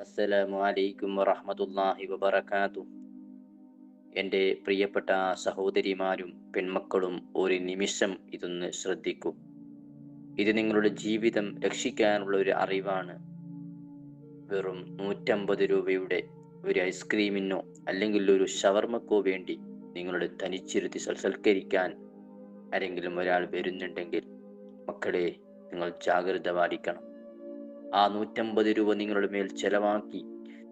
അസ്സലാമു അലൈക്കും വറഹ്മത്തുള്ളാഹി വബറകാതുഹു എന്റെ പ്രിയപ്പെട്ട സഹോദരിമാരും പെൺമക്കളും ഒരു നിമിഷം ഇതൊന്ന് ശ്രദ്ധിക്കൂ. ഇത് നിങ്ങളുടെ ജീവിതം രക്ഷിക്കാനുള്ള ഒരു അറിവാണ്. വെറും നൂറ്റമ്പത് രൂപയുടെ ഒരു ഐസ്ക്രീമിനോ അല്ലെങ്കിൽ ഒരു ഷവർമക്കോ വേണ്ടി നിങ്ങളുടെ തനിച്ചിരുത്തി സൽസൽക്കരിക്കാൻ ആരെങ്കിലും ഒരാൾ വരുന്നുണ്ടെങ്കിൽ മക്കളെ നിങ്ങൾ ജാഗ്രത പാലിക്കണം. ആ നൂറ്റമ്പത് രൂപ നിങ്ങളുടെ മേൽ ചെലവാക്കി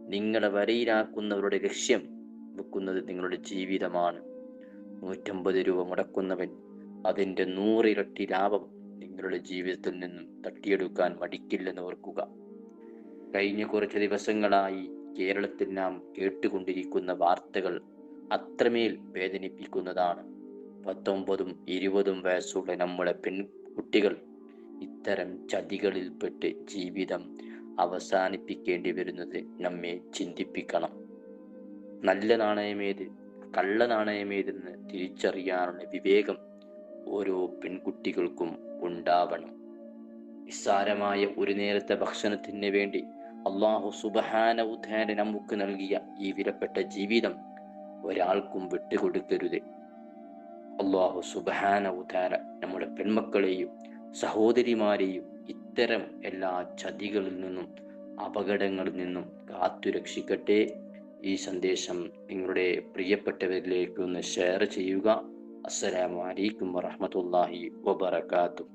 നിങ്ങളെ വരയിലാക്കുന്നവരുടെ ലക്ഷ്യം വെക്കുന്നത് നിങ്ങളുടെ ജീവിതമാണ്. നൂറ്റമ്പത് രൂപ മുടക്കുന്നവൻ അതിന്റെ നൂറിരട്ടി ലാഭം നിങ്ങളുടെ ജീവിതത്തിൽ നിന്നും തട്ടിയെടുക്കാൻ മടിക്കില്ലെന്ന് ഓർക്കുക. കഴിഞ്ഞ കുറച്ച് ദിവസങ്ങളായി കേരളത്തിൽ നാം കേട്ടുകൊണ്ടിരിക്കുന്ന വാർത്തകൾ അത്രമേൽ വേദനിപ്പിക്കുന്നതാണ്. പത്തൊമ്പതും ഇരുപതും വയസ്സുള്ള നമ്മുടെ പെൺകുട്ടികൾ ഇത്തരം ചതികളിൽപ്പെട്ട് ജീവിതം അവസാനിപ്പിക്കേണ്ടി വരുന്നത് നമ്മെ ചിന്തിപ്പിക്കണം. നല്ല നാണയമേത് കള്ള നാണയമേതെന്ന് തിരിച്ചറിയാനുള്ള വിവേകം ഓരോ പെൺകുട്ടികൾക്കും ഉണ്ടാവണം. നിസ്സാരമായ ഒരു നേരത്തെ ഭക്ഷണത്തിന് വേണ്ടി അള്ളാഹു സുബഹാന ഉദ്ധാന നമുക്ക് നൽകിയ ഈ വിലപ്പെട്ട ജീവിതം ഒരാൾക്കും വിട്ടുകൊടുക്കരുത്. അള്ളാഹു സുബഹാന ഉദ്ധാന നമ്മുടെ പെൺമക്കളെയും സഹോദരിമാരെയും ഇത്തരം എല്ലാ ചതികളിൽ നിന്നും അപകടങ്ങളിൽ നിന്നും കാത്തുരക്ഷിക്കട്ടെ. ഈ സന്ദേശം നിങ്ങളുടെ പ്രിയപ്പെട്ടവരിലേക്ക് ഒന്ന് ഷെയർ ചെയ്യുക. അസ്സലാമു അലൈക്കും വറഹ്മത്തുള്ളാഹി വബറകാതുഹു.